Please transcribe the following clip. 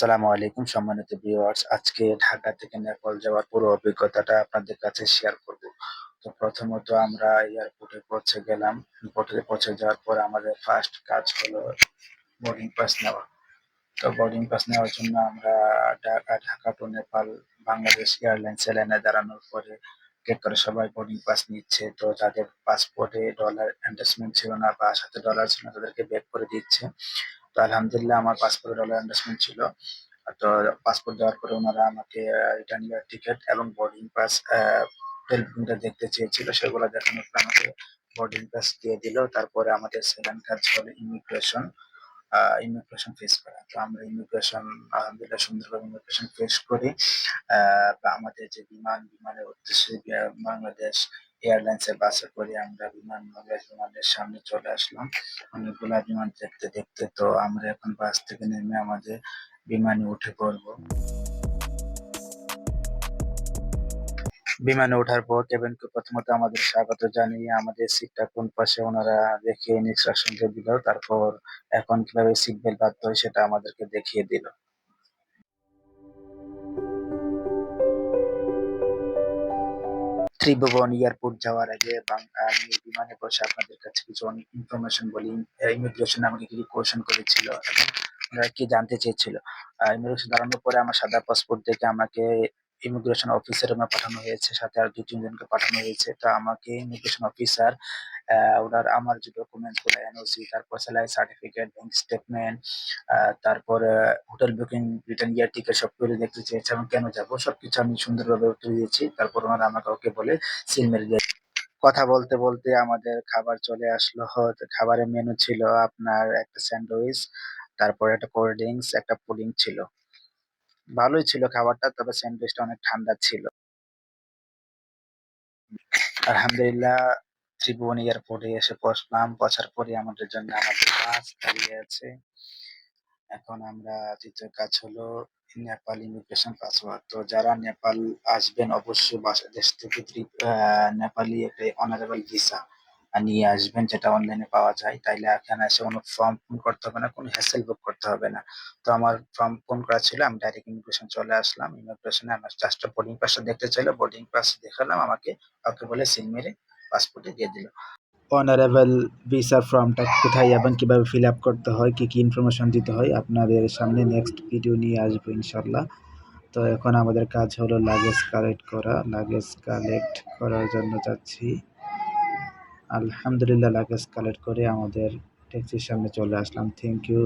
আসসালামু আলাইকুম সম্মানিত ভিউয়ার্স আজকে ঢাকা থেকে নেপাল যাওয়ার পুরো অভিজ্ঞতাটা আপনাদের কাছে শেয়ার করব। তো প্রথমত আমরা এয়ারপোর্টে পৌঁছে গেলাম। এয়ারপোর্টে পৌঁছে যাওয়ার পর আমাদের ফার্স্ট কাজ হলো বোর্ডিং পাস নেওয়া। তো বোর্ডিং পাস নেওয়ার জন্য আমরা ঢাকা ঢাকা টু নেপাল, বাংলাদেশ এয়ারলাইন্স লাইনে দাঁড়ানোর পরে গেট করে সবাই বোর্ডিং পাস নিচ্ছে। তো যাদের পাসপোর্টে ডলার অ্যান্ডাসমেন্ট ছিল না বা সাথে ডলার ছিল না, তাদেরকে ব্যাক করে দিচ্ছে। তো আলহামদুলিল্লাহ আমার পাসপোর্টে ডলার অ্যান্ডাসমেন্ট ছিল। তো পাসপোর্ট দেওয়ার পরে ওনারা আমাকে রিটার্ন ইয়ার টিকিট এবং বোর্ডিং পাস টেলিফোনটা দেখতে চেয়েছিল। সেগুলো দেখানোর পর আমাকে বোর্ডিং পাস দিয়ে দিল। তারপরে আমাদের সেকেন্ড কাজ হলো ইমিগ্রেশন ইমিগ্রেশন ফেস করা। তো আমরা ইমিগ্রেশন আলহামদুলিল্লাহ সুন্দরভাবে ইমিগ্রেশন ফেস করি। আমাদের যে বিমান, বিমানের উদ্দেশ্যে বি- বাংলাদেশ এয়ারলাইন্সের বাসে করে আমরা বিমান বাংলাদেশ বিমানের সামনে চলে আসলাম। অনেকগুলা বিমান দেখতে দেখতে তো আমরা এখন বাস থেকে নেমে আমাদের বিমানে উঠে পড়ব। বিমানে ওঠার পর কেবিনকে প্রথমত আমাদের স্বাগত জানিয়ে আমাদের সিটটা কোন পাশে ওনারা দেখে ইনস্ট্রাকশন দিল, তারপর এখন কীভাবে সিট বেল্ট বাঁধতে হয় সেটা আমাদেরকে দেখিয়ে দিল। ত্রিভুবন এয়ারপোর্ট যাওয়ার আগে আমি বিমানে বসে আপনাদের কাছে কিছু অনেক ইনফরমেশন বলি। ইমিগ্রেশন আমাকে কিছু কোয়েশন করেছিল এবং কি জানতে চেয়েছিল। ইমিগ্রেশন দাঁড়ানোর পরে আমার সাদা পাসপোর্ট দেখে আমাকে ইমিগ্রেশন অফিসের রুমে পাঠানো হয়েছে, সাথে আর দু তিনজনকে পাঠানো হয়েছে। তো আমাকে ইমিগ্রেশন অফিসার ওনার আমার যে ডকুমেন্টসগুলো এনওসি তারপর স্যালারি সার্টিফিকেট ব্যাংক স্টেটমেন্ট তারপর hotel booking return air ticket সব করে দেখতে চেয়েছে। এবং কেন যাব? সবকিছু আমি সুন্দরভাবে উত্তর দিয়েছি। তারপর ওনারা আমাকে ওকে বলে সিল মেরে দিয়ে কথা বলতে বলতে আমাদের খাবার চলে আসলো। খাবারের মেনু ছিল আপনার একটা স্যান্ডউইচ তারপর একটা কোল্ড ড্রিঙ্কস একটা পুডিং ছিল। ভালোই ছিল খাবারটা, তবে স্যান্ডউইচটা অনেক ঠান্ডা ছিল। আলহামদুলিল্লাহ, ত্রিভুবন এয়ারপোর্টে এসে পৌঁছলাম পৌঁছার পরে আমাদের জন্য আমাদের বাস দাঁড়িয়ে আছে। এখন আমরা দ্বিতীয় কাজ হলো নেপাল ইমিগ্রেশন পাসওয়ার্ড। তো যারা নেপাল আসবেন, অবশ্যই বাসা- দেশ থেকে নেপালি একটা অনারেবল ভিসা নিয়ে আসবেন যেটা অনলাইনে পাওয়া যায়। তাইলে এখানে এসে কোনো ফর্ম পূরণ করতে হবে না, কোনো হ্যাসেল বুক করতে হবে না। তো আমার ফর্ম পূরণ করা ছিল, আমি ডাইরেক্ট ইমিগ্রেশন চলে আসলাম। ইমিগ্রেশনে আমার জাস্ট বোর্ডিং পাসটা দেখতে চাইলো বোর্ডিং পাস দেখালাম, আমাকে ওকে বলে সিল মেরে পাসপোর্টে দিয়ে দিল। অনারেবল ভিসার ফর্মটা কোথায় এবং কীভাবে ফিল আপ করতে হয়, কী কী ইনফরমেশন দিতে হয়, আপনাদের সামনে নেক্সট ভিডিও নিয়ে আসব ইনশাল্লাহ তো এখন আমাদের কাজ হলো লাগেজ কালেক্ট করা। লাগেজ কালেক্ট করার জন্য যাচ্ছি। আলহামদুলিল্লাহ লাগেজ কালেক্ট করে আমাদের ট্যাক্সির সামনে চলে আসলাম। Thank you